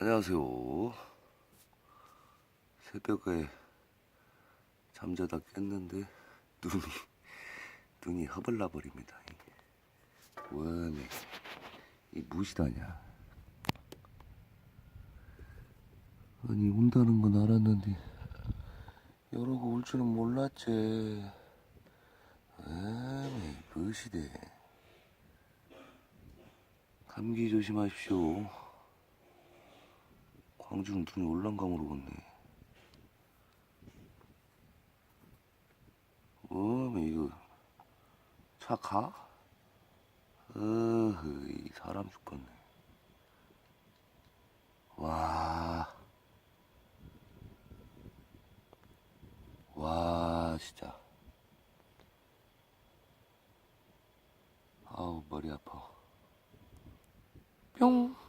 안녕하세요. 새벽에 잠자다 깼는데 눈이 눈이 허벌나 버립니다. 원이 이 무시다냐? 아니 온다는 건 알았는데 이러고 올 줄은 몰랐지. 아이 무시대. 감기 조심하십시오. 광주는 눈이 올랑감으로 걷네. 어메 이거 차 가? 어허이 사람 죽겠네. 와. 와 진짜. 아우 머리 아파. 뿅.